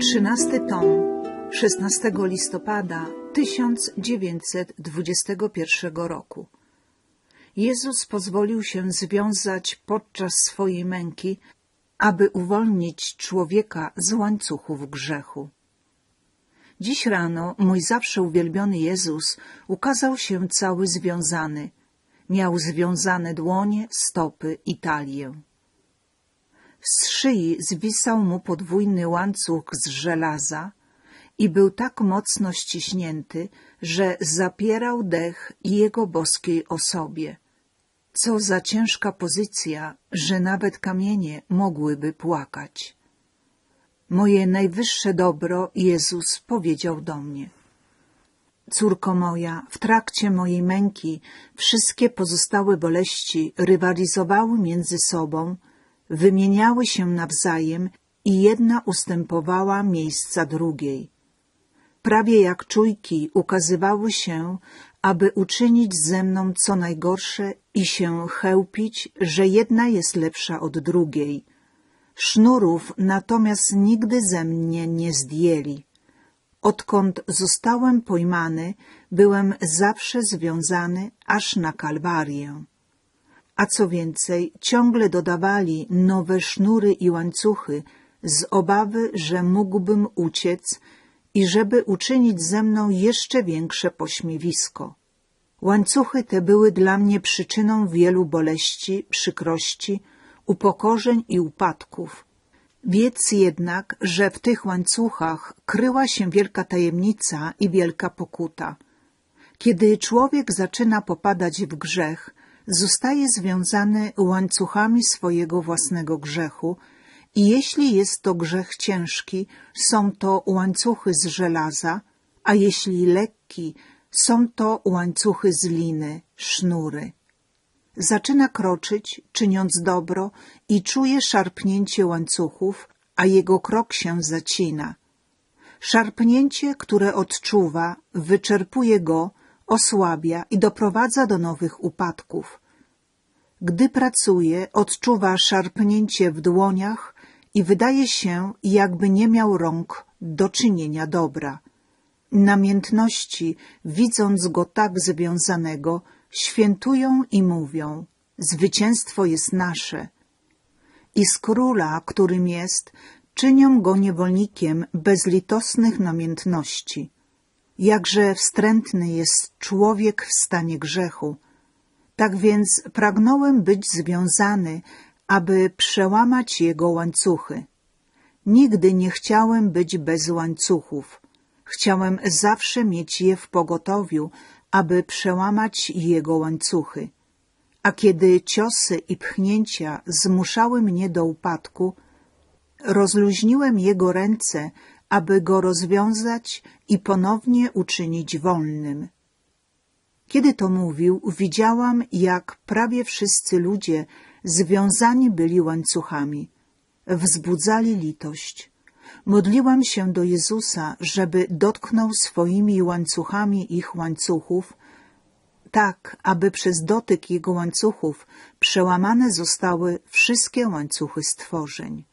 Trzynasty tom, 16 listopada 1921 roku. Jezus pozwolił się związać podczas swojej męki, aby uwolnić człowieka z łańcuchów grzechu. Dziś rano mój zawsze uwielbiony Jezus ukazał się cały związany. Miał związane dłonie, stopy i talię. Z szyi zwisał mu podwójny łańcuch z żelaza i był tak mocno ściśnięty, że zapierał dech jego boskiej osobie. Co za ciężka pozycja, że nawet kamienie mogłyby płakać. Moje najwyższe dobro Jezus powiedział do mnie. Córko moja, w trakcie mojej męki wszystkie pozostałe boleści rywalizowały między sobą, wymieniały się nawzajem i jedna ustępowała miejsca drugiej. Prawie jak czujki ukazywały się, aby uczynić ze mną co najgorsze i się chełpić, że jedna jest lepsza od drugiej. Sznurów natomiast nigdy ze mnie nie zdjęli. Odkąd zostałem pojmany, byłem zawsze związany aż na kalwarię. A co więcej, ciągle dodawali nowe sznury i łańcuchy z obawy, że mógłbym uciec i żeby uczynić ze mną jeszcze większe pośmiewisko. Łańcuchy te były dla mnie przyczyną wielu boleści, przykrości, upokorzeń i upadków. Wiedz jednak, że w tych łańcuchach kryła się wielka tajemnica i wielka pokuta. Kiedy człowiek zaczyna popadać w grzech, zostaje związany łańcuchami swojego własnego grzechu i jeśli jest to grzech ciężki, są to łańcuchy z żelaza, a jeśli lekki, są to łańcuchy z liny, sznury. Zaczyna kroczyć, czyniąc dobro i czuje szarpnięcie łańcuchów, a jego krok się zacina. Szarpnięcie, które odczuwa, wyczerpuje go, osłabia i doprowadza do nowych upadków. Gdy pracuje, odczuwa szarpnięcie w dłoniach i wydaje się, jakby nie miał rąk do czynienia dobra. Namiętności, widząc go tak związanego, świętują i mówią: Zwycięstwo jest nasze. I z króla, którym jest, czynią go niewolnikiem bezlitosnych namiętności. Jakże wstrętny jest człowiek w stanie grzechu. Tak więc pragnąłem być związany, aby przełamać jego łańcuchy. Nigdy nie chciałem być bez łańcuchów. Chciałem zawsze mieć je w pogotowiu, aby przełamać jego łańcuchy. A kiedy ciosy i pchnięcia zmuszały mnie do upadku, rozluźniłem jego ręce, aby go rozwiązać i ponownie uczynić wolnym. Kiedy to mówił, widziałam, jak prawie wszyscy ludzie związani byli łańcuchami. Wzbudzali litość. Modliłam się do Jezusa, żeby dotknął swoimi łańcuchami ich łańcuchów, tak, aby przez dotyk jego łańcuchów przełamane zostały wszystkie łańcuchy stworzeń.